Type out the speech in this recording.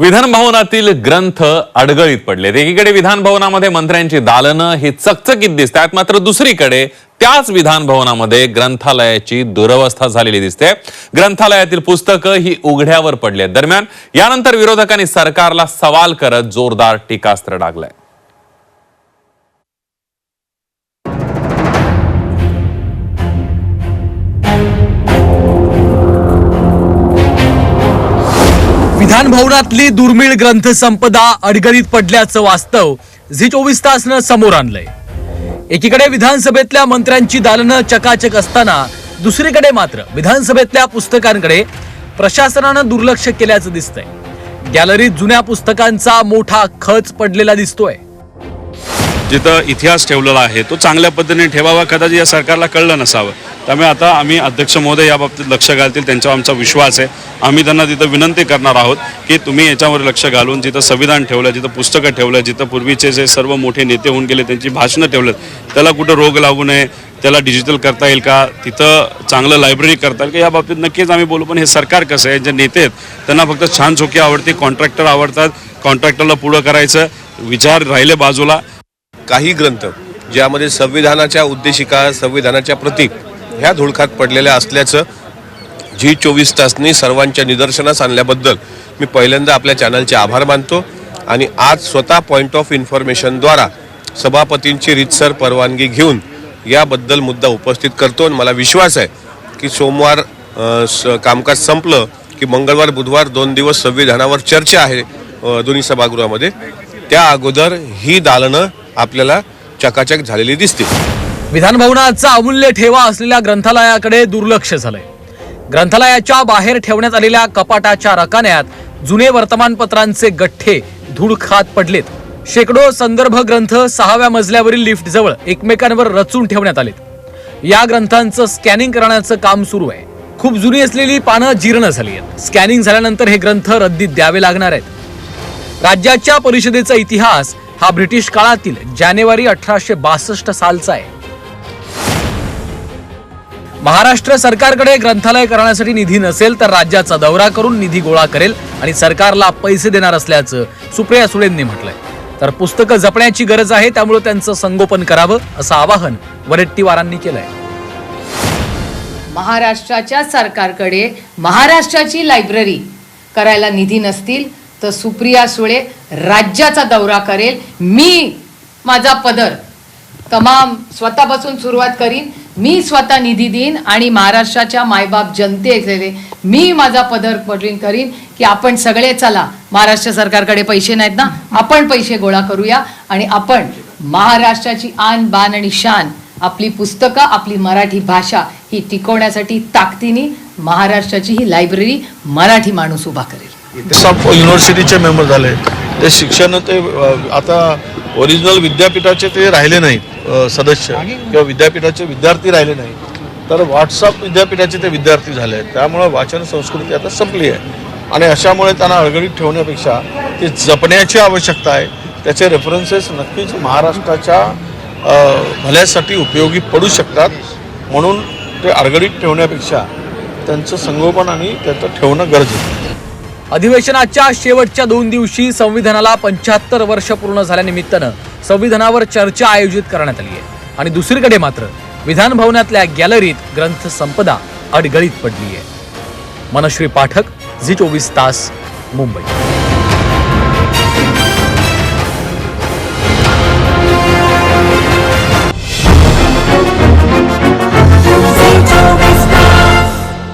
विधानभवनातील ग्रंथ अडगळीत पडलेत एकीकडे विधानभवनामध्ये मंत्र्यांची दालनं ही चकचकीत दिसतात मात्र दुसरीकडे त्याच विधानभवनामध्ये ग्रंथालयाची दुरवस्था झालेली दिसते. ग्रंथालयातील पुस्तकं ही उघड्यावर पडली आहेत दरम्यान यानंतर विरोधकांनी सरकारला सवाल करत जोरदार टीकास्त्र डागलंय. ज्ञानभवनातली भवनातली दुर्मिळ ग्रंथसंपदा अडगळीत पडल्याचं वास्तव झी चोवीस तासनं समोर आणलंय. एकीकडे विधानसभेतल्या मंत्र्यांची दालनं चकाचक असताना दुसरीकडे मात्र विधानसभेतल्या पुस्तकांकडे प्रशासनानं दुर्लक्ष केल्याचं दिसतंय. गॅलरीत जुन्या पुस्तकांचा मोठा खच पडलेला दिसतोय. जिथं इतिहास ठेवलेला आहे तो चांगल्या पद्धतीने ठेवावा कदाचित या सरकारला कळलं नसावं. त्यामुळे आता आम्ही अध्यक्ष महोदय या बाबतीत लक्ष घालतील त्यांच्यावर आमचा विश्वास आहे. आम्ही त्यांना तिथं विनंती करणार आहोत की तुम्ही याच्यावर लक्ष घालून जिथं संविधान ठेवलं जिथं पुस्तकं ठेवलं जिथं पूर्वीचे जे सर्व मोठे नेते होऊन गेले त्यांची भाषणं ठेवलं त्याला कुठं रोग लागू नये त्याला डिजिटल करता येईल का तिथं चांगलं लायब्ररी करता येईल का या बाबतीत नक्कीच आम्ही बोलू. पण हे सरकार कसं आहे जे नेते आहेत त्यांना फक्त छान चोकी आवडते कॉन्ट्रॅक्टर आवडतात कॉन्ट्रॅक्टरला पुढं करायचं विचार राहिले बाजूला. काही ग्रंथ ज्यामध्ये संविधानाच्या उद्देशिका संविधानाच्या प्रतीक ह्या धुळखात पडलेल्या असल्याचं जी चोवीस तासनी सर्वांच्या निदर्शनास आणल्याबद्दल मी पहिल्यांदा आपल्या चॅनलचे आभार मानतो आणि आज स्वतः पॉईंट ऑफ इन्फॉर्मेशनद्वारा सभापतींची रितसर परवानगी घेऊन याबद्दल मुद्दा उपस्थित करतो आणि मला विश्वास आहे की सोमवार स- कामकाज संपलं की मंगळवार बुधवार दोन दिवस संविधानावर चर्चा आहे दोन्ही सभागृहामध्ये त्या अगोदर ही दालनं आपल्याला चकाचक झालेली दिसतील. विधानभवनाचा अमूल्य ठेवा असलेल्या ग्रंथालयाकडे दुर्लक्ष झालंय. ग्रंथालयाच्या बाहेर ठेवण्यात आलेल्या कपाटाच्या रकान्यात जुने वर्तमानपत्रांचे गठ्ठे धूळ खात पडलेत. शेकडो संदर्भ ग्रंथ सहाव्या मजल्यावरील लिफ्ट जवळ एकमेकांवर रचून ठेवण्यात आलेत. या ग्रंथांचं स्कॅनिंग करण्याचं काम सुरू आहे. खूप जुनी असलेली पानं जीर्ण झाली आहेत. स्कॅनिंग झाल्यानंतर हे ग्रंथ रद्दीत द्यावे लागणार आहेत. राज्याच्या परिषदेचा इतिहास हा ब्रिटिश काळातील जानेवारी अठराशे बासष्ट सालचा आहे. महाराष्ट्र सरकारकडे ग्रंथालय करण्यासाठी निधी नसेल तर राज्याचा दौरा करून निधी गोळा करेल आणि सरकारला पैसे देणार असल्याचं सुप्रिया सुळेंनी म्हटलंय. तर पुस्तकं जपण्याची गरज आहे त्यामुळे त्यांचं संगोपन करावं असं आवाहन वरेट्टीवारांनी केलंय. महाराष्ट्राच्या सरकारकडे महाराष्ट्राची लायब्ररी करायला निधी नसतील तर सुप्रिया सुळे राज्याचा दौरा करेल. मी माझा पदर तमाम स्वतःपासून सुरुवात करीन. मी स्वतः निधी देईन आणि महाराष्ट्राच्या मायबाप जनतेचे मी माझा पदर पडरीन करीन की आपण सगळे चला महाराष्ट्र सरकारकडे पैसे नाहीत ना आपण पैसे गोळा करूया आणि आपण महाराष्ट्राची आन बान आणि शान आपली पुस्तकं आपली मराठी भाषा ही टिकवण्यासाठी ताकदीने महाराष्ट्राची ही लायब्ररी मराठी माणूस उभा करेल. सब युनिव्हर्सिटीचे मेंबर झाले. ते शिक्षण ते आता ओरिजिनल विद्यापीठाचे ते राहिले नाहीत. सदस्य किंवा विद्यापीठाचे विद्यार्थी राहिले नाहीत तर व्हॉट्सअप विद्यापीठाचे ते विद्यार्थी झाले आहेत. त्यामुळं वाचन संस्कृती आता संपली आहे. आणि अशामुळे त्यांना अडगडीत ठेवण्यापेक्षा ते जपण्याची आवश्यकता आहे. त्याचे रेफरन्सेस नक्कीच महाराष्ट्राच्या भल्यासाठी उपयोगी पडू शकतात. म्हणून ते अडगडीत ठेवण्यापेक्षा त्यांचं संगोपन आणि त्याचं ठेवणं गरजेचं आहे. अधिवेशनाच्या शेवटच्या दोन दिवशी संविधानाला पंच्याहत्तर वर्ष पूर्ण झाल्यानिमित्तानं संविधानावर चर्चा आयोजित करण्यात आली आहे. आणि दुसरीकडे मात्र विधान भवनातल्या गॅलरीत ग्रंथ संपदा अडगळीत पडली आहे. मनश्री पाठक झी चोवीस तास मुंबई.